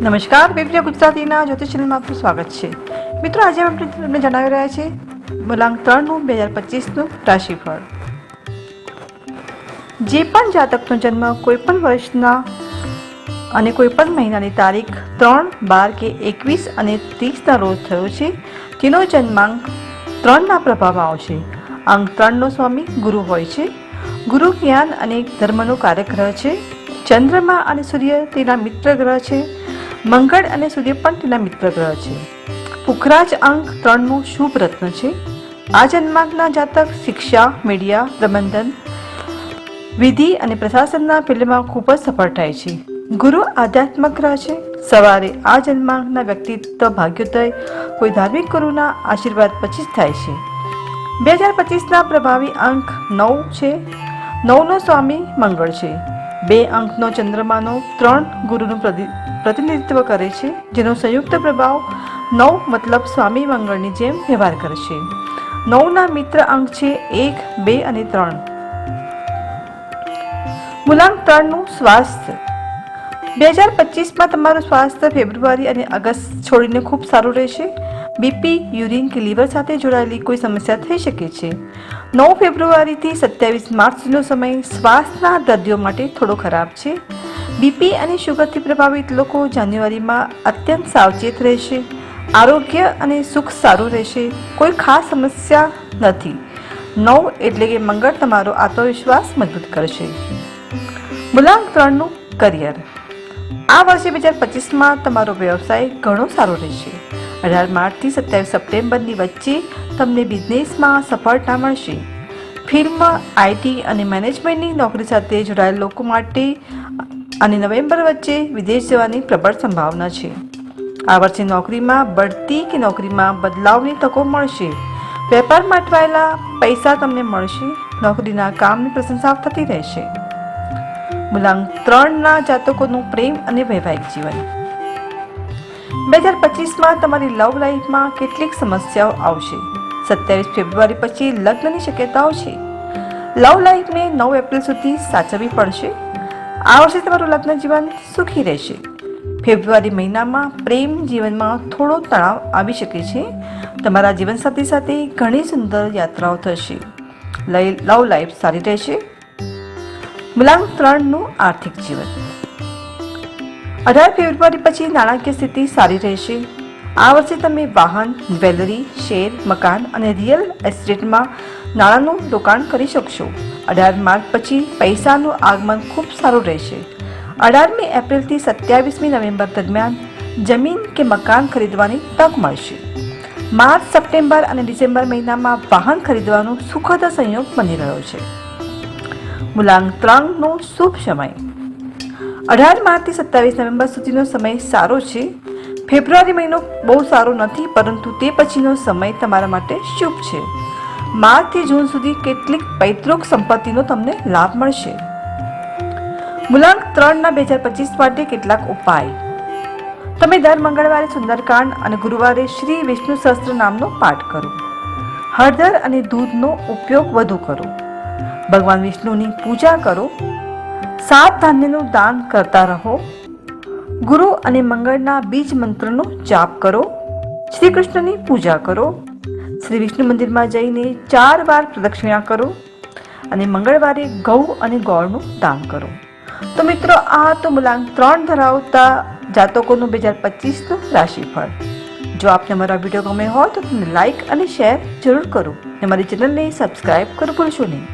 નમસ્કાર વિવ્ય ગુજરાતીના જ્યોતિષ ચેનલમાં આપનું સ્વાગત છે. મિત્રો, આજે આપણે તમને જણાવી રહ્યા છે મૂલાંક ત્રણનું, બે હજાર પચીસનું રાશિફળ. જે પણ જાતકનો જન્મ કોઈ પણ વર્ષના અને કોઈ પણ મહિનાની તારીખ ત્રણ, બાર કે એકવીસ અને ત્રીસના રોજ થયો છે, તેનો જન્માંક ત્રણના પ્રભાવમાં આવશે. અંક ત્રણનો સ્વામી ગુરુ હોય છે. ગુરુ જ્ઞાન અને ધર્મનો કાર્યગ્રહ છે. ચંદ્રમા અને સૂર્ય તેના મિત્ર ગ્રહ છે. મંગળ અને સૂર્ય પણ તેના મિત્ર ગ્રહ છે. પુખરાજ અંક ત્રણનું શુભ રત્ન છે. આ જન્માંકના જાતક શિક્ષા, મીડિયા, પ્રબંધન, વિધિ અને પ્રશાસનના ફિલ્ડમાં ખૂબ જ સફળ થાય છે. ગુરુ આધ્યાત્મક ગ્રહ છે. સવારે આ જન્માંકના વ્યક્તિત્વ ભાગ્યોદય કોઈ ધાર્મિક ગુરુના આશીર્વાદ પછી જ થાય છે. બે હજાર પચીસના પ્રભાવી અંક નવ છે. નવનો સ્વામી મંગળ છે. બે અંકનો ચંદ્રમાનો ત્રણ ગુરુનું પ્રતિનિધિત્વ કરે છે, જેનો સંયુક્ત પ્રભાવ નવ મતલબ સ્વામી મંગળની જેમ વ્યવહાર કરશે નવના મિત્ર અંક છે એક, બે અને ત્રણ. મૂલાંક ત્રણનું સ્વાસ્થ્ય. બે હજાર પચીસમાં તમારું સ્વાસ્થ્ય ફેબ્રુઆરી અને અગસ્ત છોડીને ખૂબ સારું રહેશે. બીપી, યુરિન કે લીવર સાથે જોડાયેલી કોઈ સમસ્યા થઈ શકે છે? નવ ફેબ્રુઆરીથી સત્યાવીસ માર્ચ સુધીનો સમય શ્વાસના દર્દીઓ માટે થોડો ખરાબ છે. બીપી અને શુગરથી પ્રભાવિત લોકો જાન્યુઆરીમાં અત્યંત સાવચેત રહેશે. આરોગ્ય અને સુખ સારું રહેશે. કોઈ ખાસ સમસ્યા નથી. નવ એટલે કે મંગળ તમારો આત્મવિશ્વાસ મજબૂત કરશે. મૂલાંક ત્રણનું કરિયર. આ વર્ષે બે હજાર પચીસમાં તમારો વ્યવસાય ઘણો સારો રહેશે. અઢાર માર્ચથી સત્યાવીસ સપ્ટેમ્બરની વચ્ચે તમને બિઝનેસમાં સફળતા મળશે. ફિલ્મ આઈટી અને મેનેજમેન્ટની નોકરી સાથે જોડાયેલ લોકો માટે અને નવેમ્બર વચ્ચે વિદેશ જવાની પ્રબળ સંભાવના છે. આ વર્ષે નોકરીમાં બઢતી કે નોકરીમાં બદલાવની તકો મળશે. વેપારમાં અટવાયેલા પૈસા તમને મળશે. નોકરીના કામની પ્રશંસા થતી રહેશે. મૂલાંક ત્રણના જાતકોનું પ્રેમ અને વૈવાહિક જીવન. બે હજાર પચીસમાં તમારી લવ લાઈફમાં કેટલીક સમસ્યાઓ આવશે. સત્યાવીસ ફેબ્રુઆરી પછી લગ્નની શક્યતાઓ છે. લવ લાઈફને નવ એપ્રિલ સુધી સાચવવી પડશે. આ વર્ષે તમારું લગ્ન જીવન સુખી રહેશે. ફેબ્રુઆરી મહિનામાં પ્રેમ જીવનમાં થોડો તણાવ આવી શકે છે. તમારા જીવનસાથી સાથે ઘણી સુંદર યાત્રાઓ થશે. લવ લાઈફ સારી રહેશે. મૂલાંક ત્રણનું આર્થિક જીવન. અઢાર ફેબ્રુઆરી પછી નાણાકીય સ્થિતિ સારી રહેશે. આ વર્ષે તમે વાહન, જ્વેલરી, શેર, મકાન અને રિયલ એસ્ટેટમાં નાણાંનું રોકાણ કરી શકશો. અઢાર માર્ચ પછી પૈસાનું આગમન ખૂબ સારું રહેશે. અઢારમી એપ્રિલથી સત્યાવીસમી નવેમ્બર દરમિયાન જમીન કે મકાન ખરીદવાની તક મળશે. માર્ચ, સપ્ટેમ્બર અને ડિસેમ્બર મહિનામાં વાહન ખરીદવાનો સુખદ સંયોગ બની રહ્યો છે. મૂલાંક ત્રણનો શુભ સમય. અઢાર માર્ચથી સત્તાવીસ નવેમ્બર સુધીનો સમય સારો છે. ફેબ્રુઆરી મહિનો બહુ સારો નથી, પરંતુ તે પછીનો સમય તમારા માટે શુભ છે. માર્ચથી જૂન સુધી કેટલીક પૈતૃક સંપત્તિનો તમને લાભ મળશે. મૂલાંક ત્રણના બે હજાર પચીસ માટે કેટલાક ઉપાય. તમે દર મંગળવારે સુંદરકાંડ અને ગુરુવારે શ્રી વિષ્ણુ સહસ્ત્ર નામનો પાઠ કરો. હળદર અને દૂધનો ઉપયોગ વધુ કરો. ભગવાન વિષ્ણુની પૂજા કરો. સાત ધાન્યનું દાન કરતા રહો. ગુરુ અને મંગળના બીજ મંત્રનો જાપ કરો. શ્રી કૃષ્ણની પૂજા કરો. શ્રી વિષ્ણુ મંદિરમાં જઈને ચાર વાર પ્રદક્ષિણા કરો અને મંગળવારે ગૌ અને ગોળનું દાન કરો. તો મિત્રો, આ તો મૂલાંક ત્રણ ધરાવતા જાતકોનું બે હજાર પચીસનું રાશિફળ. જો આપને મારા વીડિયો ગમે હોય તો તમે લાઇક અને શેર જરૂર કરો. અને મારી ચેનલને સબસ્ક્રાઈબ કરવું ભૂલશો નહીં.